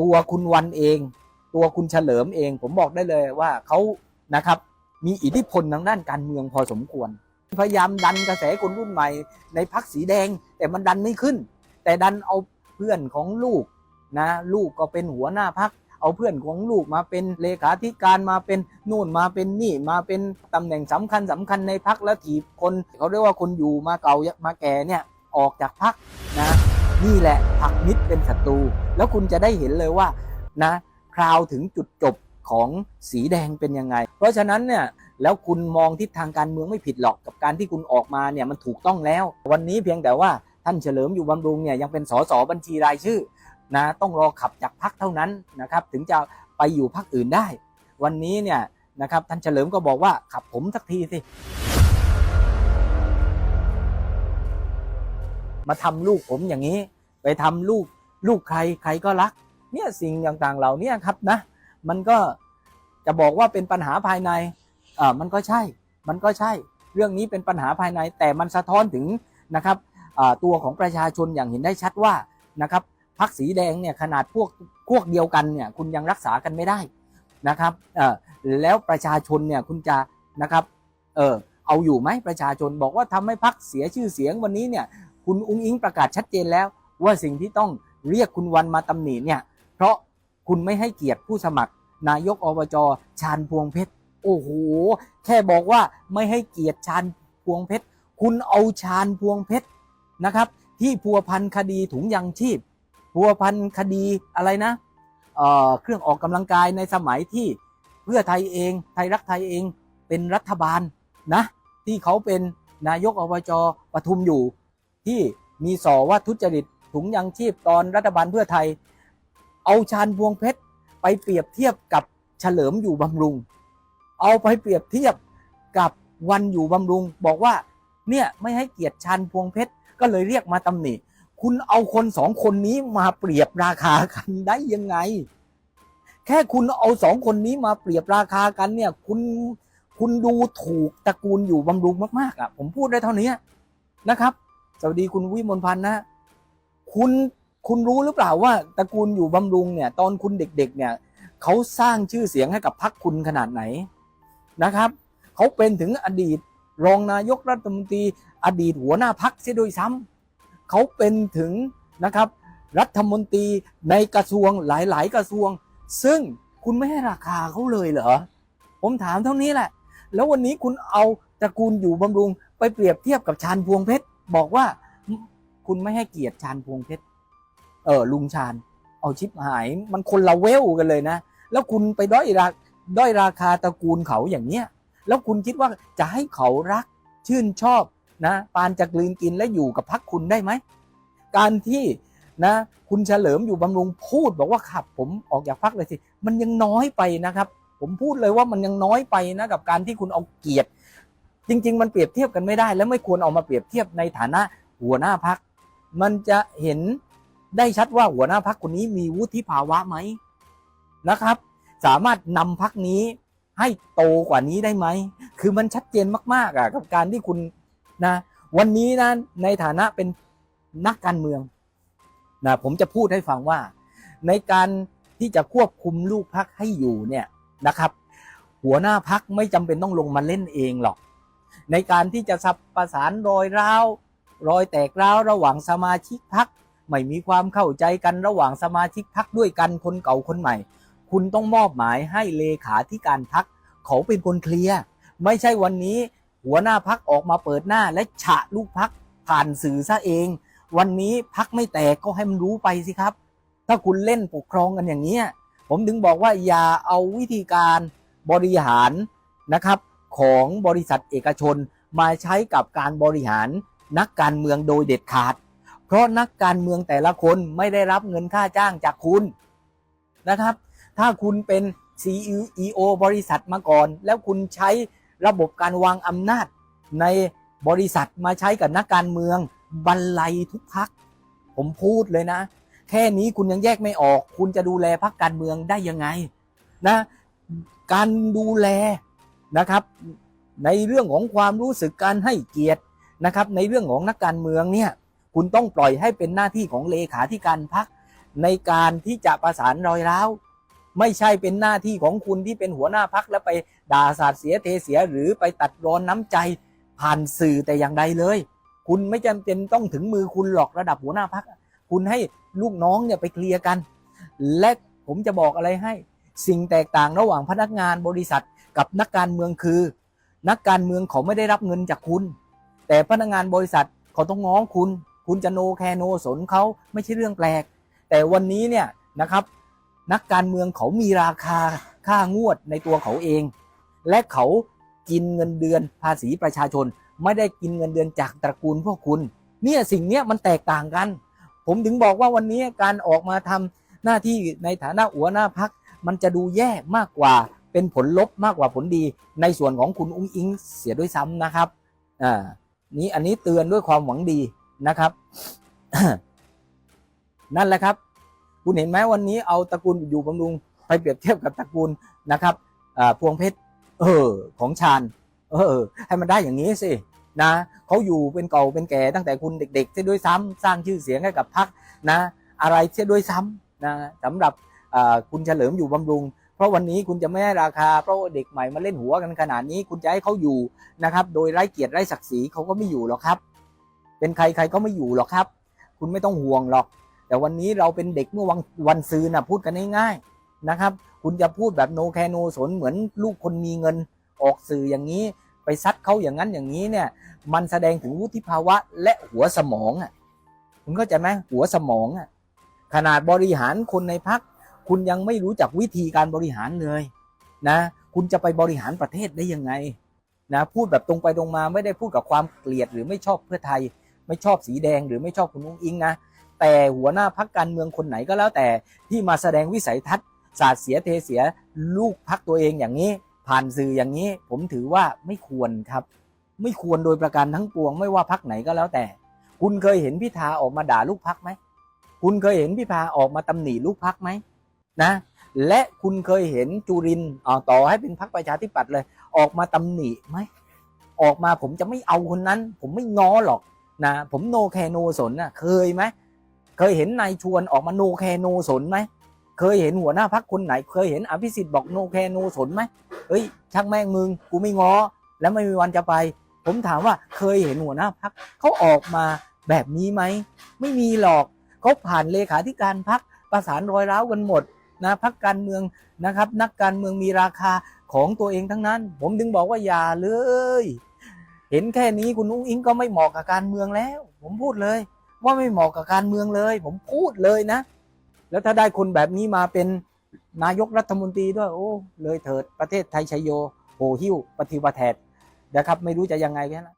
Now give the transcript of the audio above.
ตัวคุณวันเอง ตัวคุณเฉลิมเอง ผมบอกได้เลยว่าเขานะครับมีอิทธิพลทางด้านการเมืองพอสมควร พยายามดันกระแสคนรุ่นใหม่ ในพักสีแดง แต่มันดันไม่ขึ้น แต่ดันเอาเพื่อนของลูกนะลูกก็เป็นหัวหน้าพักเอาเพื่อนของลูกมาเป็นเลขาธิการมาเป็นนู่นมาเป็นนี่มาเป็นตำแหน่งสำคัญสำคัญในพักแล้วถีบคนเขาเรียกว่าคนอยู่มาเก่ามาแก่เนี่ยออกจากพักนะ นี่แหละพักมิตรเป็นศัตรูแล้วคุณจะได้เห็นเลยว่านะคราวถึงจุดจบของสีแดงเป็นยังไง เพราะฉะนั้นเนี่ยแล้วคุณมองทิศทางการเมืองไม่ผิดหรอกกับการที่คุณออกมาเนี่ยมันถูกต้องแล้ว วันนี้เพียงแต่ว่าท่านเฉลิมอยู่บำรุงเนี่ยยังเป็นสสบัญชีรายชื่อนะต้องรอขับจากพักเท่านั้นนะครับถึงจะไปอยู่พักอื่นได้ วันนี้เนี่ยนะครับท่านเฉลิมก็บอกว่าขับผมสักทีสิ มาทำลูกผมอย่างนี้ ไปทำลูกลูกใครใครก็รัก เนี่ยสิ่งต่างๆเหล่านี้ครับนะ มันก็จะบอกว่าเป็นปัญหาภายในเออมันก็ใช่ มันก็ใช่ เรื่องนี้เป็นปัญหาภายใน แต่มันสะท้อนถึงนะครับอ่าตัวของประชาชนอย่างเห็นได้ชัดว่านะครับพักสีแดงเนี่ยขนาดพวกพวกเดียวกันเนี่ยคุณยังรักษากันไม่ได้นะครับเออแล้วประชาชนเนี่ยคุณจะนะครับเออเอาอยู่ไหมประชาชนบอกว่าทำให้พักเสียชื่อเสียงวันนี้เนี่ย คุณอุ้งอิงประกาศชัดเจนแล้ว ว่าสิ่งที่ต้องเรียกคุณวันมาตำหนิเนี่ย เพราะคุณไม่ให้เกียรติผู้สมัคร นายกอบจชาญพวงเพชรโอ้โห แค่บอกว่าไม่ให้เกียรติชาญพวงเพชรคุณเอาชาญพวงเพชรนะครับ ที่พัวพันคดีถุงยังชีพ พัวพันคดีอะไรนะเเครื่องออกกำลังกายในสมัยที่เพื่อไทยเอง ไทยรักไทยเองเป็นรัฐบาลนะที่เขาเป็นนายกอบจปทุมอยู่ ที่มีสอว่าทุจริตถุงยังชีพตอนรัฐบาลเพื่อไทย เอาชาญพวงเพชรไปเปรียบเทียบกับเฉลิมอยู่บำรุง เอาไปเปรียบเทียบกับวันอยู่บำรุง บอกว่าเนี่ยไม่ให้เกียรติชาญพวงเพชรก็เลยเรียกมาตำหนิ คุณเอาคนสองคนนี้มาเปรียบราคากันได้ยังไง แค่คุณเอาสองคนนี้มาเปรียบราคากันเนี่ย คุณคุณดูถูกตระกูลอยู่บำรุงมากๆอะ ผมพูดได้เท่านี้นะครับ สวัสดีคุณวิมลพันธ์นะ คุณคุณรู้หรือเปล่าว่าตระกูลอยู่บำรุงเนี่ย ตอนคุณเด็ก ๆ เนี่ยเขาสร้างชื่อเสียงให้กับพรรคคุณขนาดไหนนะครับเขาเป็นถึงอดีตรองนายกรัฐมนตรี อดีตหัวหน้าพักเสียด้วยซ้ำเขาเป็นถึงนะครับรัฐมนตรีในกระทรวงหลายๆ กระทรวง ซึ่งคุณไม่ให้ราคาเขาเลยเหรอ ผมถามเท่านี้แหละ แล้ววันนี้คุณเอาตระกูลอยู่บำรุงไปเปรียบเทียบกับชาญพวงเพชร บอกว่าคุณไม่ให้เกียรติชาญพวงเพชรเออลุงชาญเอาชิปหาย มันคนละเวลกันเลยนะ แล้วคุณไปด้อยราด้อยราคาตระกูลเขาอย่างเนี้ยแล้วคุณคิดว่าจะให้เขารักชื่นชอบนะ ปานจะกลืนกินและอยู่กับพักคุณได้ไหม การที่นะ คุณเฉลิมอยู่บำรุงพูดบอกว่าขับ ผมออกจากพักเลยสิ มันยังน้อยไปนะครับ ผมพูดเลยว่ามันยังน้อยไปนะกับการที่คุณเอาเกียรติ จริง ๆ มันเปรียบเทียบกันไม่ได้ และไม่ควรเอามาเปรียบเทียบในฐานะหัวหน้าพัก มันจะเห็นได้ชัดว่าหัวหน้าพักคนนี้มีวุฒิภาวะไหมนะครับ สามารถนำพักนี้ให้โตกว่านี้ได้ไหม คือมันชัดเจนมากๆอะกับการที่คุณนะ วันนี้นะในฐานะเป็นนักการเมืองนะผมจะพูดให้ฟังว่า ในการที่จะควบคุมลูกพักให้อยู่เนี่ยนะครับ หัวหน้าพักไม่จำเป็นต้องลงมาเล่นเองหรอก ในการที่จะสับประสานรอยร้าวรอยแตกร้าวระหว่างสมาชิกพักไม่มีความเข้าใจกันระหว่างสมาชิกพักด้วยกันคนเก่าคนใหม่ คุณต้องมอบหมายให้เลขาธิการพักเขาเป็นคนเคลียร์ไม่ใช่วันนี้หัวหน้าพักออกมาเปิดหน้าและฉะลูกพักผ่านสื่อซะเอง วันนี้พักไม่แตกก็ให้มันรู้ไปสิครับ ถ้าคุณเล่นปกครองกันอย่างนี้ผมถึงบอกว่าอย่าเอาวิธีการบริหารนะครับ ของบริษัทเอกชนมาใช้กับการบริหารนักการเมืองโดยเด็ดขาด เพราะนักการเมืองแต่ละคนไม่ได้รับเงินค่าจ้างจากคุณนะครับ ถ้าคุณเป็น CEO บริษัทมาก่อน แล้วคุณใช้ระบบการวางอำนาจในบริษัทมาใช้กับนักการเมืองบรรลัยทุกพัก ผมพูดเลยนะ แค่นี้คุณยังแยกไม่ออก คุณจะดูแลพักการเมืองได้ยังไงนะ การดูแล นะครับ ในเรื่องของความรู้สึกการให้เกียรตินะครับ ในเรื่องของนักการเมืองเนี่ยคุณต้องปล่อยให้เป็นหน้าที่ของเลขาธิการพักในการที่จะประสานรอยร้าวไม่ใช่เป็นหน้าที่ของคุณที่เป็นหัวหน้าพักแล้วไปด่าสาดเสียเทเสียหรือไปตัดรอนน้ำใจผ่านสื่อแต่อย่างใดเลย คุณไม่จำเป็นต้องถึงมือคุณหรอกระดับหัวหน้าพักคุณให้ลูกน้องเนี่ยไปเคลียร์กัน และผมจะบอกอะไรให้ สิ่งแตกต่างระหว่างพนักงานบริษัท กับนักการเมืองคือ นักการเมืองเขาไม่ได้รับเงินจากคุณ แต่พนักงานบริษัทเขาต้องง้อคุณ คุณจะโนแคร์โนสนเขาไม่ใช่เรื่องแปลก แต่วันนี้เนี่ยนะครับ นักการเมืองเขามีราคาค่างวดในตัวเขาเอง และเขากินเงินเดือนภาษีประชาชน ไม่ได้กินเงินเดือนจากตระกูลพวกคุณ เนี่ยสิ่งเนี้ยมันแตกต่างกัน ผมถึงบอกว่าวันนี้การออกมาทำหน้าที่ในฐานะหัวหน้าพักมันจะดูแย่มากกว่า เป็นผลลบมากกว่าผลดีในส่วนของคุณอุ้งอิงเสียด้วยซ้ำนะครับอ่านี้อันนี้เตือนด้วยความหวังดีนะครับ นั่นแหละครับ คุณเห็นไหมวันนี้เอาตระกูลอยู่บำรุงไปเปรียบเทียบกับตระกูลนะครับอ่าพวงเพชรเออ ของชาญเออ ให้มันได้อย่างนี้สินะเขาอยู่เป็นเก่าเป็นแก่ตั้งแต่คุณเด็กๆเสียด้วยซ้ำสร้างชื่อเสียงให้กับพรรคนะ อะไรเสียด้วยซ้ำนะสำหรับอ่าคุณเฉลิมอยู่บำรุง เพราะวันนี้คุณจะไม่ให้ราคา เพราะเด็กใหม่มาเล่นหัวกันขนาดนี้ คุณจะให้เขาอยู่นะครับ โดยไร้เกียรติไร้ศักดิ์ศรีเขาก็ไม่อยู่หรอกครับ เป็นใครใครก็ไม่อยู่หรอกครับ คุณไม่ต้องห่วงหรอก แต่วันนี้เราเป็นเด็กเมื่อวันวันซืนนะพูดกันง่ายๆนะครับ คุณจะพูดแบบโนแคโนสนเหมือนลูกคนมีเงินออกสื่ออย่างนี้ ไปซัดเขาอย่างนั้นอย่างนี้เนี่ย มันแสดงถึงวุฒิภาวะและหัวสมองอะคุณเข้าใจไหมหัวสมองอะขนาดบริหารคนในพัก คุณยังไม่รู้จักวิธีการบริหารเลยนะ คุณจะไปบริหารประเทศได้ยังไงนะพูดแบบตรงไปตรงมาไม่ได้พูดกับความเกลียดหรือไม่ชอบเพื่อไทย ไม่ชอบสีแดงหรือไม่ชอบคุณอุ้งอิงนะแต่หัวหน้าพักการเมืองคนไหนก็แล้วแต่ที่มาแสดงวิสัยทัศน์สาดเสียเทเสียลูกพักตัวเองอย่างนี้ ผ่านสื่ออย่างนี้ ผมถือว่าไม่ควรครับ ไม่ควรโดยประการทั้งปวง ไม่ว่าพักไหนก็แล้วแต่ คุณเคยเห็นพิธาออกมาด่าลูกพักไหมคุณเคยเห็นพิธาออกมาตำหนิลูกพักไหม นะและคุณเคยเห็นจุรินอ่าต่อให้เป็นพักประชาธิปัตย์เลย ออกมาตำหนิไหมออกมาผมจะไม่เอาคนนั้น ผมไม่ง้อหรอกนะผมโนแคร์โนสนนะเคยไหมเคยเห็นนายชวนออกมาโนแคร์โนสนไหมเคยเห็นหัวหน้าพักคนไหน เคยเห็นอภิสิทธิ์บอกโนแคร์โนสนไหมเฮ้ยชักแม่งมึงกูไม่ง้อแล้วไม่มีวันจะไป ผมถามว่าเคยเห็นหัวหน้าพักเขาออกมาแบบนี้ไหมไม่มีหรอกเขาผ่านเลขาธิการพักประสานรอยร้าวกันหมด นะพักการเมืองนะครับ นักการเมืองมีราคาของตัวเองทั้งนั้น ผมถึงบอกว่าอย่าเลย เห็นแค่นี้คุณอุ้งอิงก็ไม่เหมาะกับการเมืองแล้ว ผมพูดเลย ว่าไม่เหมาะกับการเมืองเลย ผมพูดเลยนะ แล้วถ้าได้คนแบบนี้มาเป็นนายกรัฐมนตรีด้วย โอ้เลยเถิดประเทศไทยชัยโยโหหิ้วปฏิวัติแทดนะครับ ไม่รู้จะยังไงแค่นั้น